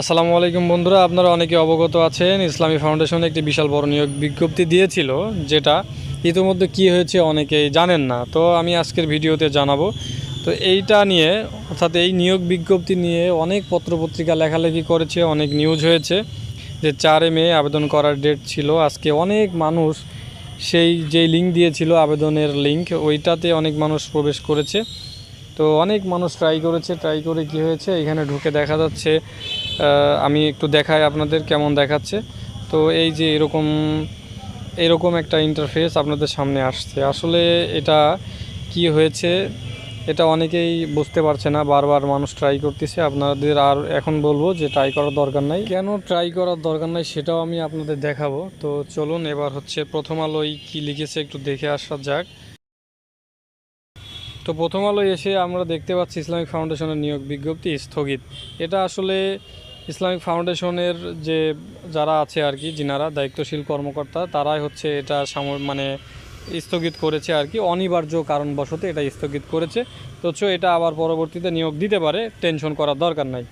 আসসালামু আলাইকুম বন্ধুরা, আপনারা অনেকে অবগত আছেন, ইসলামী ফাউন্ডেশন একটি বিশাল বড় নিয়োগ বিজ্ঞপ্তি দিয়েছিল, যেটা ইতিমধ্যে কি হয়েছে অনেকেই জানেন না। তো আমি আজকের ভিডিওতে জানাব, তো এইটা নিয়ে, অর্থাৎ এই নিয়োগ বিজ্ঞপ্তি নিয়ে অনেক পত্রপত্রিকা লেখালেখি করেছে, অনেক নিউজ হয়েছে, যে চারে মে আবেদন করার ডেট ছিল, আজকে অনেক মানুষ সেই যে লিঙ্ক দিয়েছিল, আবেদনের লিঙ্ক ওইটাতে অনেক মানুষ প্রবেশ করেছে। তো অনেক মানুষ ট্রাই করেছে ট্রাই করে কি হয়েছে, এখানে ঢুকে দেখা যাচ্ছে আমি একটু দেখাই আপনাদের কেমন দেখাচ্ছে। তো এই যে এরকম এরকম একটা ইন্টারফেস আপনাদের সামনে আসছে। আসলে এটা কি হয়েছে, এটা অনেকেই বুঝতে পারছে না, বারবার মানুষ ট্রাই করতেছে। আপনাদের আর এখন বলব যে ট্রাই করার দরকার নাই। কেন ট্রাই করার দরকার নাই সেটাও আমি আপনাদের দেখাবো। তো চলুন এবার হচ্ছে প্রথম আলোয় কি লিখেছে একটু দেখে আসা যাক। তো প্রথম আলোয় এসে আমরা দেখতে পাচ্ছি ইসলামিক ফাউন্ডেশনের নিয়োগ বিজ্ঞপ্তি স্থগিত। এটা আসলে ইসলামিক ফাউন্ডেশনের যে যারা আছে আর কি, যিনারা দায়িত্বশীল কর্মকর্তা, তারাই হচ্ছে এটা সাম মানে স্থগিত করেছে আর কি। অনিবার্য কারণবশত এটা স্থগিত করেছে। তো এটা আবার পরবর্তীতে নিয়োগ দিতে পারে, টেনশন করার দরকার নাই।